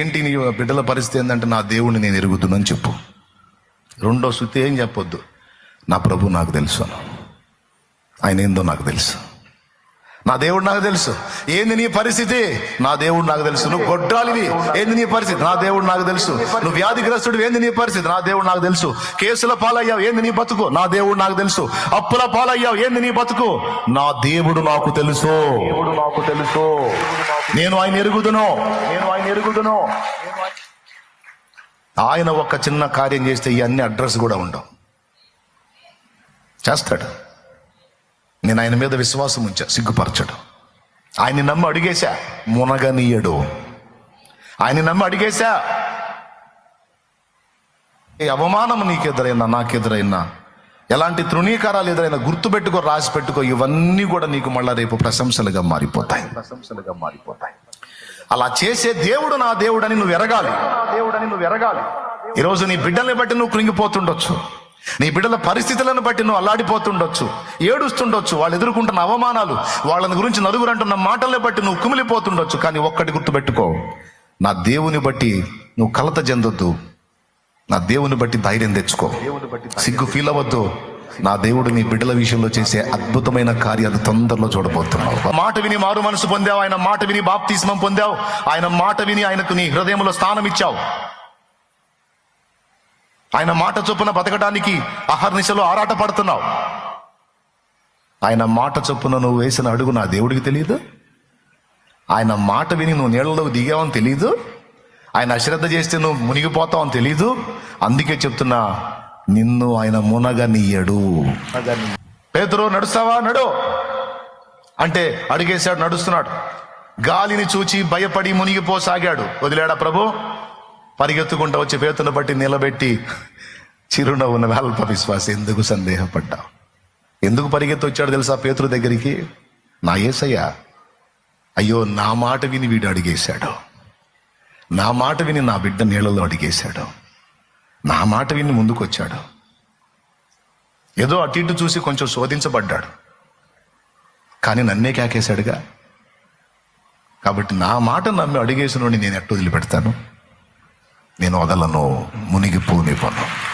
ఏంటి నీ బిడ్డల పరిస్థితి ఏంటంటే నా దేవుణ్ణి నేను ఎరుగుతున్నాను చెప్పు. రెండో శృతి ఏం చెప్పొద్దు? నా ప్రభు నాకు తెలుసు ఆయన ఏందో నాకు తెలుసు. నా దేవుడు నాకు తెలుసు. ఏంది నీ పరిస్థితి? నా దేవుడు నాకు తెలుసు. నువ్వు గొడ్రాలివి. ఏంది నీ పరిస్థితి? నా దేవుడు నాకు తెలుసు. నువ్వు వ్యాధిగ్రస్తుడు ఏంది నీ పరిస్థితి? నా దేవుడు నాకు తెలుసు. కేసుల పాలయ్యావు. ఏంది నీ బతుకు? నా దేవుడు నాకు తెలుసు. అప్పుల పాలయ్యావు. ఏంది నీ బతుకు? నా దేవుడు నాకు తెలుసు నాకు తెలుసు. నేను ఆయన ఎరుగుదును. నేను ఆయన ఎరుగుదును. ఆయన ఒక చిన్న కార్యం చేస్తే ఇవన్నీ అడ్రస్ కూడా ఉండవు. చేస్తాడు. నేను ఆయన మీద విశ్వాసం ఉంచా సిగ్గుపరచడు. ఆయన్ని నమ్మి అడిగేశా మునగనీయడు. ఆయన నమ్మి అడిగేశా ఏ అవమానం నీకు ఎదురైనా నాకు ఎదురైనా ఎలాంటి తృణీకారాలు ఎదురైనా గుర్తుపెట్టుకో రాసి పెట్టుకో ఇవన్నీ కూడా నీకు మళ్ళా రేపు ప్రశంసలుగా మారిపోతాయి. ప్రశంసలుగా మారిపోతాయి. అలా చేసే దేవుడు నా దేవుడని నువ్వు ఎరగాలి. దేవుడని నువ్వు ఎరగాలి. ఈరోజు నీ బిడ్డల్ని బట్టి నువ్వు కృంగిపోతుండొచ్చు. నీ బిడ్డల పరిస్థితులను బట్టి నువ్వు అల్లాడిపోతుండొచ్చు ఏడుస్తుండొచ్చు వాళ్ళు ఎదుర్కొంటున్న అవమానాలు వాళ్ళని గురించి నలుగురు అంటున్న మాటల్ని బట్టి నువ్వు కుమిలిపోతుండొచ్చు కానీ ఒక్కటి గుర్తుపెట్టుకో. నా దేవుని బట్టి నువ్వు కలత చెందొద్దు. నా దేవుని బట్టి ధైర్యం తెచ్చుకో. సిగ్గు ఫీల్ అవ్వద్దు. నా దేవుడు నీ బిడ్డల విషయంలో చేసే అద్భుతమైన కార్యాలు తొందరలో చూడబోతున్నావు. మాట విని మారు మనసు పొందావు ఆయన మాట విని బాప్తిస్మం పొందావు ఆయన మాట విని ఆయనకు నీ హృదయంలో స్థానం ఇచ్చావు. ఆయన మాట చొప్పున బతకడానికి అహర్నిశలో ఆరాట పడుతున్నావు ఆయన మాట చొప్పున నువ్వు వేసిన అడుగు నా దేవుడికి తెలియదు ఆయన మాట విని నువ్వు నీళ్ళలోకి దిగావని తెలియదు ఆయన అశ్రద్ధ చేస్తే నువ్వు మునిగిపోతావని తెలీదు? అందుకే చెప్తున్నా నిన్ను ఆయన మునగనీయడు. పేదరు నడుస్తావా? నడు. అంటే అడిగేశాడు నడుస్తున్నాడు. గాలిని చూచి భయపడి మునిగిపోసాగాడు. వదిలేడా ప్రభు? పరిగెత్తుకుంటూ వచ్చి పేతును బట్టి నిలబెట్టి చిరునవ్వున అల్ప విశ్వాసం ఎందుకు సందేహపడ్డావు? ఎందుకు పరిగెత్తి వచ్చాడు తెలుసా పేతురు దగ్గరికి? నా ఏసయ్యా అయ్యో నా మాట విని వీడు అడిగేశాడు. నా మాట విని నా బిడ్డ నీళ్ళలో అడిగేశాడు. నా మాట విని ముందుకొచ్చాడు. ఏదో అటు ఇటు చూసి కొంచెం శోధించబడ్డాడు. కానీ నన్నే కేకేశాడుగా? కాబట్టి నా మాట నమ్మి అడిగేసిన నేను ఎట్టు వదిలిపెడతాను? నేను వదలను మునిగిపోనివ్వను.